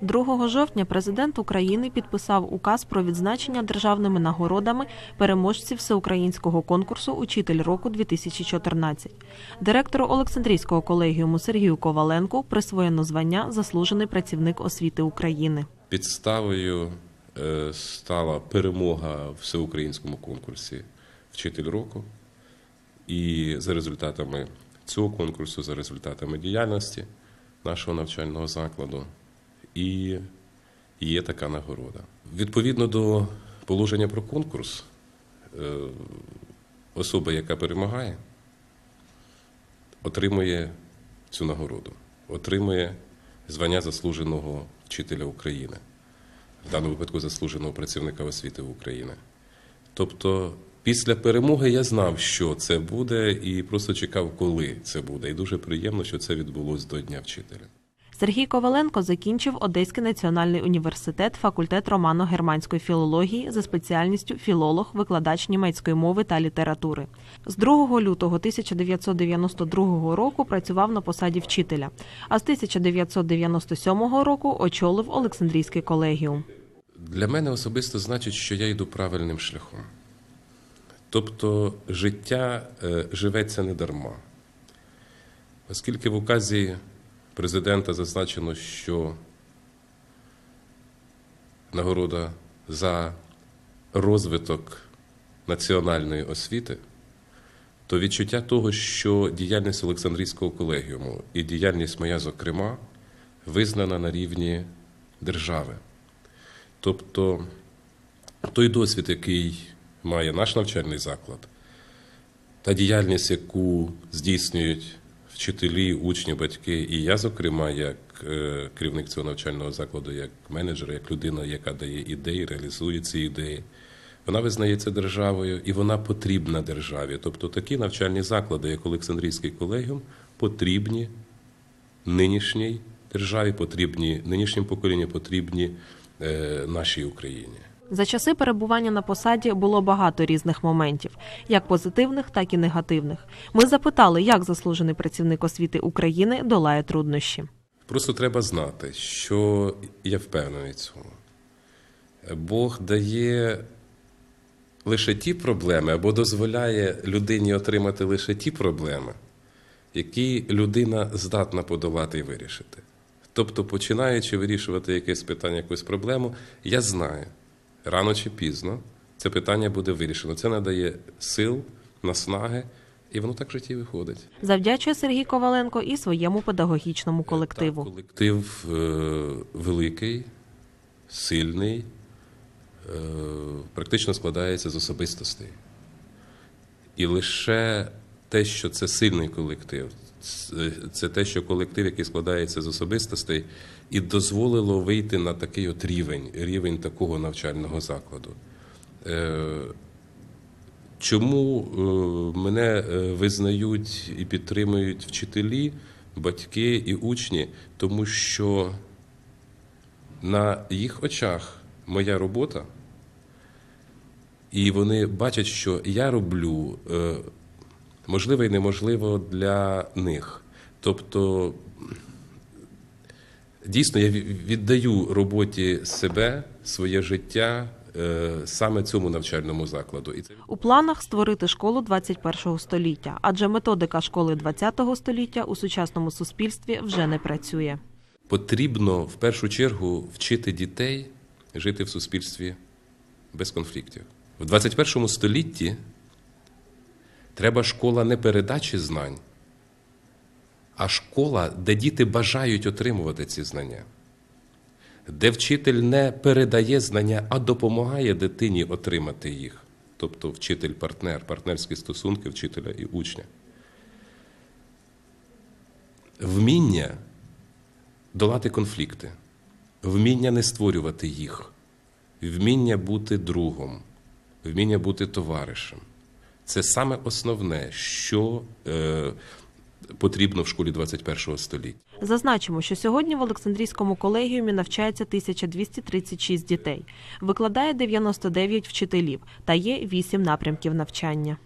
2 жовтня президент України підписав указ про відзначення державними нагородами переможців всеукраїнського конкурсу Учитель року 2014 Директору Олександрійського колегіуму Сергію Коваленку присвоєно звання Заслужений працівник освіти України. Підставою е, стала перемога в всеукраїнському конкурсі Вчитель року. І за результатами цього конкурсу, за результатами діяльності нашого навчального закладу, і є така нагорода. Відповідно до положення про конкурс, е, особа, яка перемагає, отримує цю нагороду, отримує звання заслуженого вчителя України, в даному випадку заслуженого працівника освіти України. Тобто, після перемоги я знав, що це буде, і просто чекав, коли це буде. І дуже приємно, що це відбулось до Дня вчителя. Сергій Коваленко закінчив Одеський національний університет, факультет романо-германської філології за спеціальністю філолог, викладач німецької мови та літератури. З 2 лютого 1992 року працював на посаді вчителя, а з 1997 року очолив Олександрійський колегіум. Для мене особисто значить, що я йду правильним шляхом. Тобто життя е, живеться не дарма. Оскільки в указі президента зазначено, що нагорода за розвиток національної освіти, то відчуття того, що діяльність Олександрійського колегіуму і діяльність моя, зокрема, визнана на рівні держави. Тобто той досвід, який має наш навчальний заклад, та діяльність, яку здійснюють вчителі, учні, батьки, і я, зокрема, як е, керівник цього навчального закладу, як менеджер, як людина, яка дає ідеї, реалізує ці ідеї, вона визнається державою і вона потрібна державі. Тобто такі навчальні заклади, як Олександрійський колегіум, потрібні нинішній державі, потрібні нинішнім поколінню, потрібні е, нашій Україні. За часи перебування на посаді було багато різних моментів, як позитивних, так і негативних. Ми запитали, як заслужений працівник освіти України долає труднощі. Просто треба знати, що я впевнений цьому. Бог дає лише ті проблеми або дозволяє людині отримати лише ті проблеми, які людина здатна подолати і вирішити. Тобто, починаючи вирішувати якесь питання, якусь проблему, я знаю, рано чи пізно це питання буде вирішено. Це надає сил, наснаги, і воно так в житті виходить. Завдячує Сергій Коваленко і своєму педагогічному колективу. Так, колектив е, великий, сильний, е, практично складається з особистостей. І лише те, що це сильний колектив, це- те, що колектив, який складається з особистостей, і дозволило вийти на такий от рівень, рівень такого навчального закладу. Е, Чому е, мене е, визнають і підтримують вчителі, батьки і учні? Тому що на їх очах моя робота, і вони бачать, що я роблю можливо і неможливо для них. Тобто, дійсно, я віддаю роботі себе, своє життя е, саме цьому навчальному закладу. І це У планах створити школу 21 століття, адже методика школи 20 століття у сучасному суспільстві вже не працює. потрібно в першу чергу вчити дітей жити в суспільстві без конфліктів. В 21 столітті треба школа не передачі знань, а школа, де діти бажають отримувати ці знання, де вчитель не передає знання, а допомагає дитині отримати їх. Тобто вчитель-партнер, партнерські стосунки вчителя і учня. Вміння долати конфлікти, вміння не створювати їх, вміння бути другом, вміння бути товаришем. Це саме основне, що е, потрібно в школі 21 століття. Зазначимо, що сьогодні в Олександрійському колегіумі навчається 1236 дітей, викладає 99 вчителів та є 8 напрямків навчання.